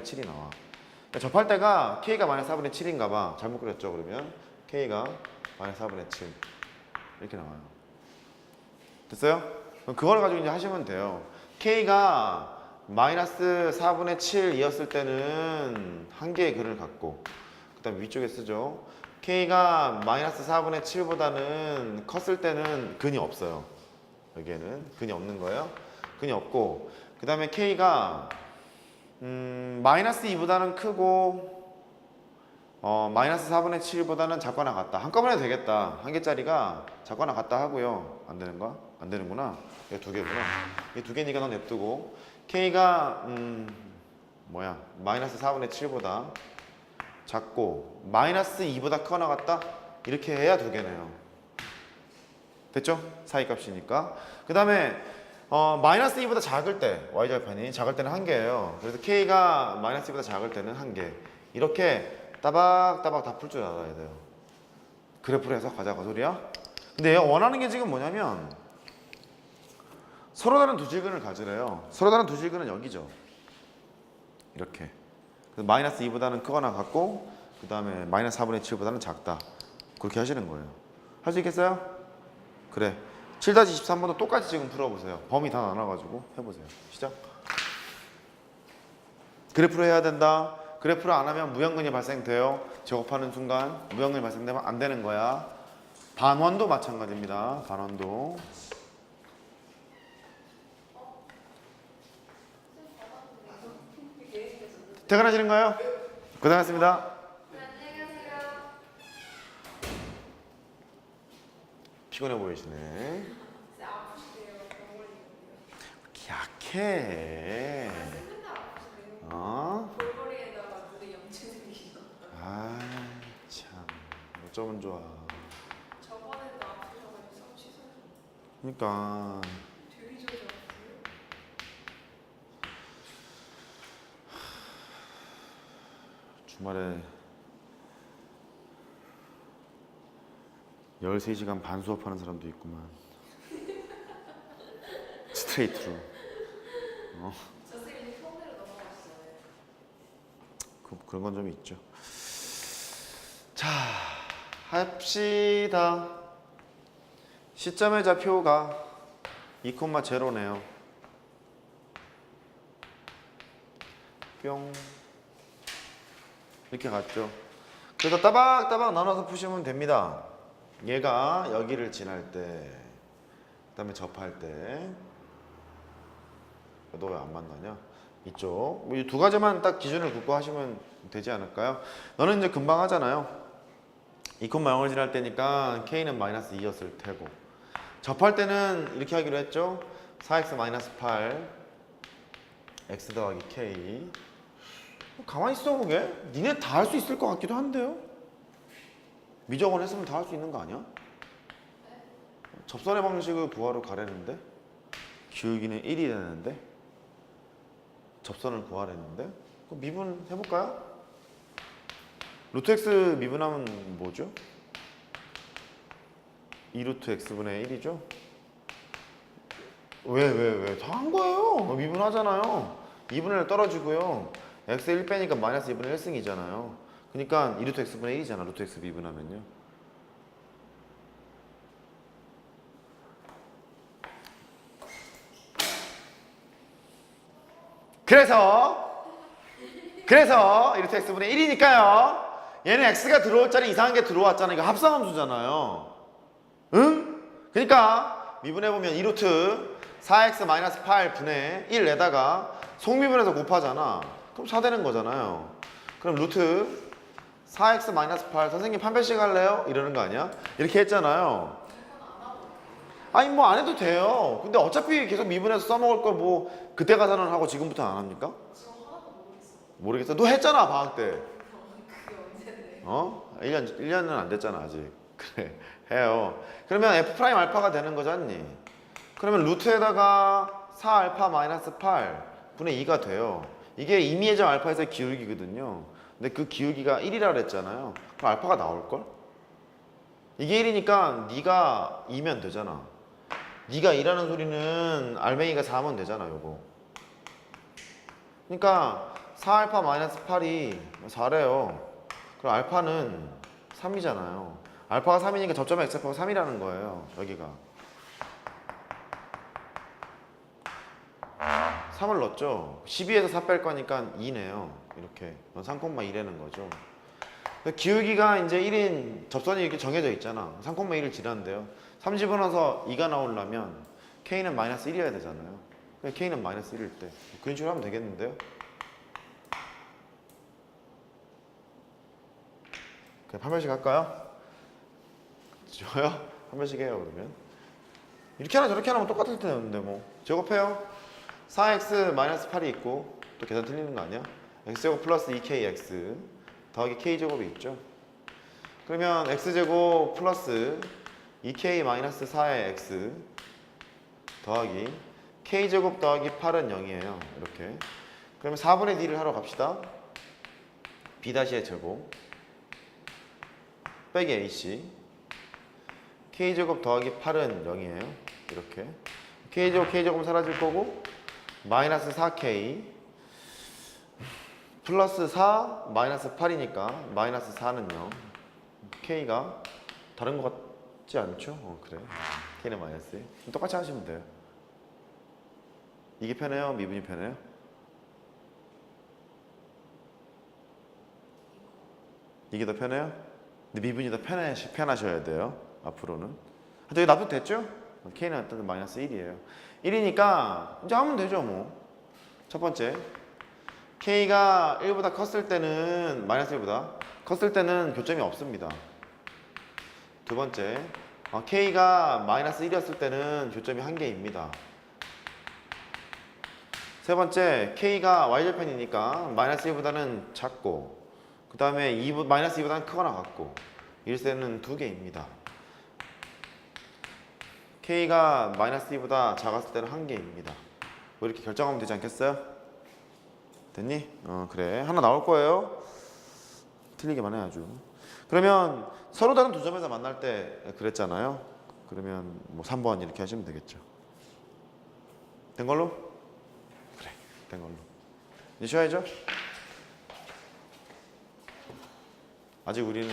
7이 나와. 그러니까 접할 때가 k가 마이너스 4분의 7인가 봐. 잘못 그렸죠, 그러면? k가 마이너스 4분의 7. 이렇게 나와요. 됐어요? 그럼 그걸 가지고 이제 하시면 돼요. k가 마이너스 4분의 7이었을 때는 한 개의 글을 갖고 그 다음에 위쪽에 쓰죠. k가 마이너스 4분의 7보다는 컸을 때는 근이 없어요. 여기에는 근이 없는 거예요. 근이 없고 그 다음에 k가 음, 마이너스 2보다는 크고 어, 마이너스 4분의 7보다는 작거나 같다. 한꺼번에 되겠다. 한 개짜리가 작거나 같다 하고요. 안 되는 거야? 안 되는구나. 이게 두 개구나. 이게 두 개니까 넌 냅두고 k가 음, 뭐야? 마이너스 4분의 7보다 작고 마이너스 2보다 크거나 같다? 이렇게 해야 두 개네요. 됐죠? 사이값이니까. 그 다음에 어, 마이너스 2보다 작을 때 y절편이 작을 때는 한 개예요. 그래서 k가 마이너스 2보다 작을 때는 한 개. 이렇게 따박따박 다 풀 줄 알아야 돼요. 그래프로 해서 가자 그 소리야. 근데 원하는 게 지금 뭐냐면 서로 다른 두 질근을 가지래요. 서로 다른 두 질근은 여기죠. 이렇게. 그래서 마이너스 2보다는 크거나 같고 그 다음에 마이너스 4분의 7보다는 작다. 그렇게 하시는 거예요. 할 수 있겠어요? 그래. 7-23번도 똑같이 지금 풀어보세요. 범위 다 나눠가지고 해보세요. 시작. 그래프로 해야 된다. 그래프를 안 하면 무형근이 발생돼요. 제곱하는 순간 무형근이 발생되면 안 되는 거야. 반원도 마찬가지입니다. 반원도. 퇴근하시는가요? 고생하셨습니다. 피곤해 보이시네. 약해. 어? 아, 참. 어쩌면 좋아. 저번에도 아프셔가지고 취소해서 그러니까 주말에 13시간 반 수업하는 사람도 있구만. 스트레이트로. 넘어가시잖아요 그, 그런 건 좀 있죠. 자, 합시다. 시점의 좌표가 2,0네요. 뿅. 이렇게 갔죠. 그래서 따박따박 나눠서 푸시면 됩니다. 얘가 여기를 지날 때, 그 다음에 접할 때. 너 왜 안 만나냐? 이쪽 뭐 이두 가지만 딱 기준을 긋고 하시면 되지 않을까요? 너는 이제 금방 하잖아요. 2,0을 지날 때니까 k는 마이너스 2였을 테고 접할 때는 이렇게 하기로 했죠. 4x 마이너스 8 x 더하기 k 가만히 있어 보게 니네 다 할 수 있을 것 같기도 한데요. 미적원 했으면 다 할 수 있는 거 아니야? 접선의 방식을 구하러 가려는데 기울기는 1이 되는데 접선을 구하려는데 그럼 미분 해볼까요? 루트 x 미분하면 뭐죠? 2루트 x분의 1이죠? 왜 왜 왜? 다 한 거예요 미분하잖아요 2분의 1 떨어지고요 x 1 빼니까 마이너스 2분의 1승이잖아요 그러니까 2루트 x분의 1이잖아 루트 x 미분하면요 그래서 그래서 이렇게 x분의 1이니까요. 얘는 x가 들어올 자리 이상한 게 들어왔잖아요. 이거 합성함수잖아요. 응? 그러니까 미분해 보면 2루트 4x 마이너스 8 분의 1 내다가 속미분해서 곱하잖아. 그럼 4 되는 거잖아요. 그럼 루트 4x 마이너스 8 선생님 판별식 할래요? 이러는 거 아니야? 이렇게 했잖아요. 아니 뭐 안 해도 돼요. 근데 어차피 계속 미분해서 써먹을 걸 뭐 그때 가서는 하고 지금부터 안 합니까? 모르겠어. 너 했잖아 방학 때. 어? 1년 1년은 안 됐잖아 아직. 그래 해요. 그러면 f 프라임 알파가 되는 거잖니. 그러면 루트에다가 4 알파 마이너스 8 분의 2가 돼요. 이게 임의의 점 알파에서의 기울기거든요. 근데 그 기울기가 1이라 그랬잖아요. 그럼 알파가 나올 걸? 이게 1이니까 네가 2면 되잖아. 네가 2라는 소리는 알맹이가 4면 되잖아, 요거. 그러니까 4알파 마이너스 8이 4래요. 그럼 알파는 3이잖아요. 알파가 3이니까 저점의 x알파가 3이라는 거예요. 여기가. 3을 넣었죠. 12에서 4 뺄 거니까 2네요. 이렇게. 3,1이라는 거죠. 근데 기울기가 이제 1인 접선이 이렇게 정해져 있잖아. 3,1을 지났는데요. 3 집어넣어서 2가 나오려면 k는 마이너스 1이어야 되잖아요. k는 마이너스 1일 때. 그런 식으로 하면 되겠는데요. 그냥 한 번씩 할까요? 좋아요? 한 번씩 해요 그러면 이렇게 하나 저렇게 하나 하면 똑같을 텐데 뭐 제곱해요 4x 마이너스 8이 있고 또 계산 틀리는 거 아니야? x제곱 플러스 2kx 더하기 k제곱이 있죠? 그러면 x제곱 플러스 2k 마이너스 4의 x 더하기 k제곱 더하기 8은 0이에요. 이렇게. 그러면 4분의 d를 하러 갑시다. b-의 제곱 빼기 AC K제곱 더하기 8은 0이에요. 이렇게. K제곱 K제곱 사라질 거고 마이너스 4K 플러스 4 마이너스 8이니까 마이너스 4는 0 K가 다른 것 같지 않죠? 어 그래 K는 마이너스 1 똑같이 하시면 돼요 이게 편해요? 미분이 편해요? 이게 더 편해요? 근데 미분이 더 편해, 편하셔야 돼요. 앞으로는. 저기 납득 됐죠? K는 어떤 마이너스 1이에요. 1이니까 이제 하면 되죠, 뭐. 첫 번째. K가 1보다 컸을 때는 마이너스 1보다 컸을 때는 교점이 없습니다. 두 번째. 어, K가 마이너스 1이었을 때는 교점이 한 개입니다. 세 번째, K가 Y절편이니까 마이너스 1보다는 작고 그 다음에 2, 마이너스 2보다는 크거나 같고 일세는 두 개입니다. K가 마이너스 2보다 작았을 때는 한 개입니다. 뭐 이렇게 결정하면 되지 않겠어요? 됐니? 어 그래 하나 나올 거예요. 틀리기만 해야죠. 그러면 서로 다른 두 점에서 만날 때 그랬잖아요. 그러면 뭐 3번 이렇게 하시면 되겠죠. 된 걸로? 그래 된 걸로. 이제 쉬어야죠. 아직 우리는